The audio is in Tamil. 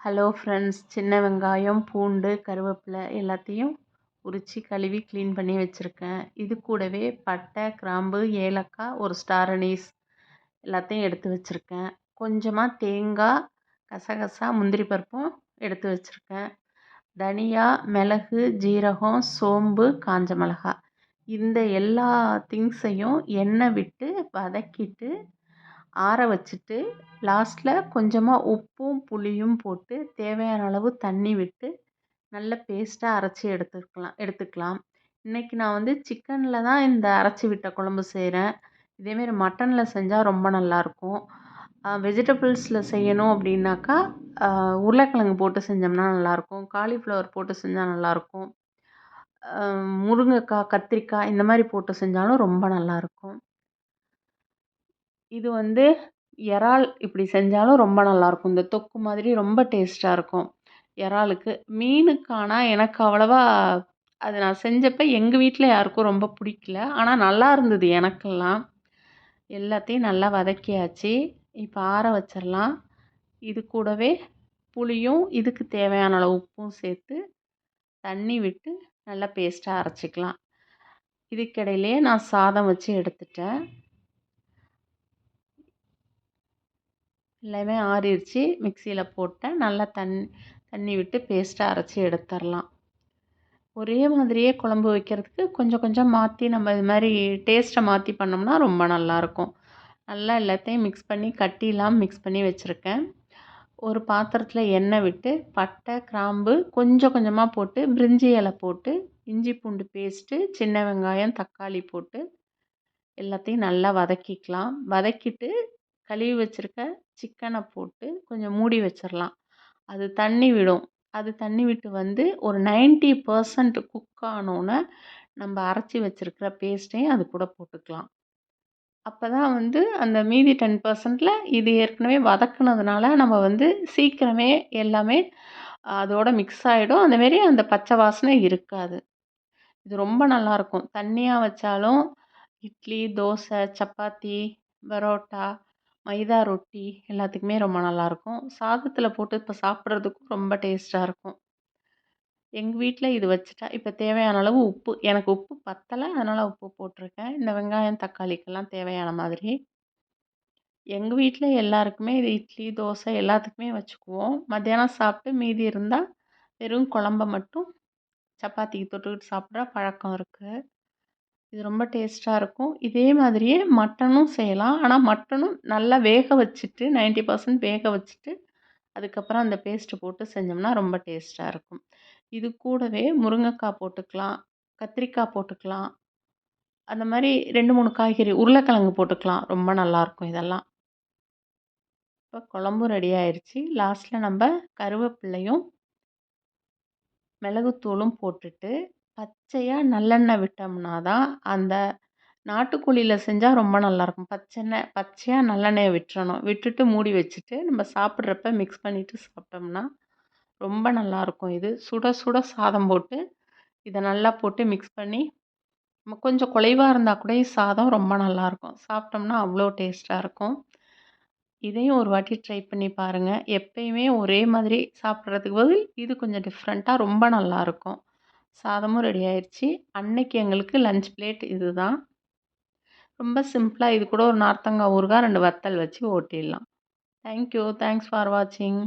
ஹலோ ஃப்ரெண்ட்ஸ் சின்ன வெங்காயம் பூண்டு கருவேப்பிலை எல்லாத்தையும் உரித்து கழுவி க்ளீன் பண்ணி வச்சுருக்கேன். இது கூடவே பட்டை கிராம்பு ஏலக்காய் ஒரு ஸ்டார் அனீஸ் எல்லாத்தையும் எடுத்து வச்சுருக்கேன். கொஞ்சமாக தேங்காய் கசகசா முந்திரி பருப்பும் எடுத்து வச்சுருக்கேன். தனியா மிளகு ஜீரகம் சோம்பு காஞ்ச மிளகா இந்த எல்லா திங்ஸையும் எண்ணெய் விட்டு வதக்கிட்டு ஆற வச்சுட்டு லாஸ்ட்டில் கொஞ்சமாக உப்பும் புளியும் போட்டு தேவையான அளவு தண்ணி விட்டு நல்ல பேஸ்ட்டாக அரைச்சி எடுத்துக்கலாம் எடுத்துக்கலாம். இன்றைக்கி நான் வந்து சிக்கனில் தான் இந்த அரைச்சி விட்ட குழம்பு செய்கிறேன் இதேமாரி மட்டனில் செஞ்சால் ரொம்ப நல்லாயிருக்கும் வெஜிடபிள்ஸில் செய்யணும் அப்படின்னாக்கா உருளைக்கிழங்கு போட்டு செஞ்சோம்னா நல்லாயிருக்கும் காலிஃப்ளவர் போட்டு செஞ்சால் நல்லாயிருக்கும் முருங்கைக்காய் கத்திரிக்காய் இந்த மாதிரி போட்டு செஞ்சாலும் ரொம்ப நல்லாயிருக்கும் இது வந்து இறால் இப்படி செஞ்சாலும் ரொம்ப நல்லாயிருக்கும் இந்த தொக்கு மாதிரி ரொம்ப டேஸ்ட்டாக இருக்கும். இறாலுக்கு மீனுக்கு ஆனால் எனக்கு அவ்வளவா அது நான் செஞ்சப்போ எங்கள் வீட்டில் யாருக்கும் ரொம்ப பிடிக்கல. ஆனால் நல்லா இருந்தது எனக்கெல்லாம். எல்லாத்தையும் நல்லா வதக்கியாச்சு. இப்போ ஆற வச்சிடலாம் இது கூடவே புளியும் இதுக்கு தேவையான அளவு உப்பும் சேர்த்து தண்ணி விட்டு நல்லா பேஸ்ட்டாக அரைச்சிக்கலாம். இதுக்கிடையிலே நான் சாதம் வச்சு எடுத்துட்டேன். எல்லாமே ஆறிடுச்சு மிக்சியில் போட்டேன் நல்லா தண்ணி தண்ணி விட்டு பேஸ்ட்டாக அரைச்சி எடுத்துடலாம் ஒரே மாதிரியே குழம்பு வைக்கிறதுக்கு கொஞ்சம் கொஞ்சம் மாற்றி நம்ம இது மாதிரி டேஸ்ட்டை மாற்றி பண்ணோம்னா ரொம்ப நல்லாயிருக்கும் நல்லா எல்லாத்தையும் மிக்ஸ் பண்ணி கட்டிலாம் மிக்ஸ் பண்ணி வச்சுருக்கேன். ஒரு பாத்திரத்தில் எண்ணெய் விட்டு பட்டை கிராம்பு கொஞ்சம் கொஞ்சமாக போட்டு பிரிஞ்சி இலை போட்டு இஞ்சி பூண்டு பேஸ்ட்டு சின்ன வெங்காயம் தக்காளி போட்டு எல்லாத்தையும் நல்லா வதக்கிக்கலாம். வதக்கிட்டு கழுவி வச்சுருக்க சிக்கனை போட்டு கொஞ்சம் மூடி வச்சிடலாம் அது தண்ணி விடும். அது தண்ணி விட்டு வந்து ஒரு நைன்ட்டி பர்சன்ட் குக் ஆனோன்னே நம்ம அரைச்சி வச்சுருக்கிற பேஸ்ட்டையும் அது கூட போட்டுக்கலாம். அப்போ தான் வந்து அந்த மீதி டென் பர்சன்டில் இது ஏற்கனவே வதக்குனதுனால நம்ம வந்து சீக்கிரமே எல்லாமே அதோடு மிக்ஸ் ஆகிடும் அந்தமாரி அந்த பச்சை வாசனை இருக்காது. இது ரொம்ப நல்லாயிருக்கும் தண்ணியாக வச்சாலும் இட்லி தோசை சப்பாத்தி பரோட்டா மைதா ரொட்டி எல்லாத்துக்குமே ரொம்ப நல்லாயிருக்கும். சாதத்தில் போட்டு இப்போ சாப்பிட்றதுக்கும் ரொம்ப டேஸ்ட்டாக இருக்கும். எங்கள் வீட்டில் இது வச்சுட்டா இப்போ தேவையான அளவு உப்பு. எனக்கு உப்பு பத்தலை அதனால் உப்பு போட்டிருக்கேன். இந்த வெங்காயம் தக்காளிக்கெல்லாம் தேவையான மாதிரி. எங்கள் வீட்டில் எல்லாருக்குமே இது இட்லி தோசை எல்லாத்துக்குமே வச்சுக்குவோம். மத்தியானம் சாப்பிட்டு மீதி இருந்தால் வெறும் குழம்ப மட்டும் சப்பாத்திக்கு தொட்டுக்கிட்டு சாப்பிட்ற பழக்கம் இருக்குது இது ரொம்ப டேஸ்ட்டாக இருக்கும். இதே மாதிரியே மட்டனும் செய்யலாம். ஆனால் மட்டனும் நல்லா வேக வச்சுட்டு நைன்ட்டி பர்சன்ட் வேக வச்சுட்டு அதுக்கப்புறம் அந்த பேஸ்ட்டு போட்டு செஞ்சோம்னா ரொம்ப டேஸ்ட்டாக இருக்கும். இது கூடவே முருங்கைக்காய் போட்டுக்கலாம் கத்திரிக்காய் போட்டுக்கலாம். அந்த மாதிரி ரெண்டு மூணு காய்கறி உருளைக்கிழங்கு போட்டுக்கலாம். ரொம்ப நல்லாயிருக்கும் இதெல்லாம். இப்போ குழம்பும் ரெடி ஆயிடுச்சு லாஸ்ட்டில் நம்ம கருவேப்பில்லையும் மிளகுத்தூளும் போட்டுட்டு பச்சையாக நல்லெண்ணெய் விட்டோம்னா தான் அந்த நாட்டுக்கோழியில் செஞ்சால் ரொம்ப நல்லாயிருக்கும் பச்செண்ணெய் பச்சையாக நல்லெண்ணெயை விட்டுறணும். விட்டுட்டு மூடி வச்சுட்டு நம்ம சாப்பிட்றப்ப மிக்ஸ் பண்ணிவிட்டு சாப்பிட்டோம்னா ரொம்ப நல்லாயிருக்கும் இது. சுட சுட சாதம் போட்டு இதை நல்லா போட்டு மிக்ஸ் பண்ணி நம்ம கொஞ்சம் குலைவாக இருந்தால் கூட சாதம் ரொம்ப நல்லாயிருக்கும் சாப்பிட்டோம்னா அவ்வளோ டேஸ்ட்டாக இருக்கும். இதையும் ஒரு வாட்டி ட்ரை பண்ணி பாருங்கள் எப்பயுமே ஒரே மாதிரி சாப்பிட்றதுக்கு பதில் இது கொஞ்சம் டிஃப்ரெண்ட்டாக ரொம்ப நல்லாயிருக்கும் சாதமும் ரெடி ஆயிடுச்சு அன்னைக்கு எங்களுக்கு லஞ்ச் பிளேட் இது தான் ரொம்ப சிம்பிளாக இது கூட ஒரு நார்த்தங்காய் ஊறுகாய் ரெண்டு வத்தல் வச்சு ஓட்டிடலாம். தேங்க்யூ தேங்க்ஸ் ஃபார் வாட்சிங்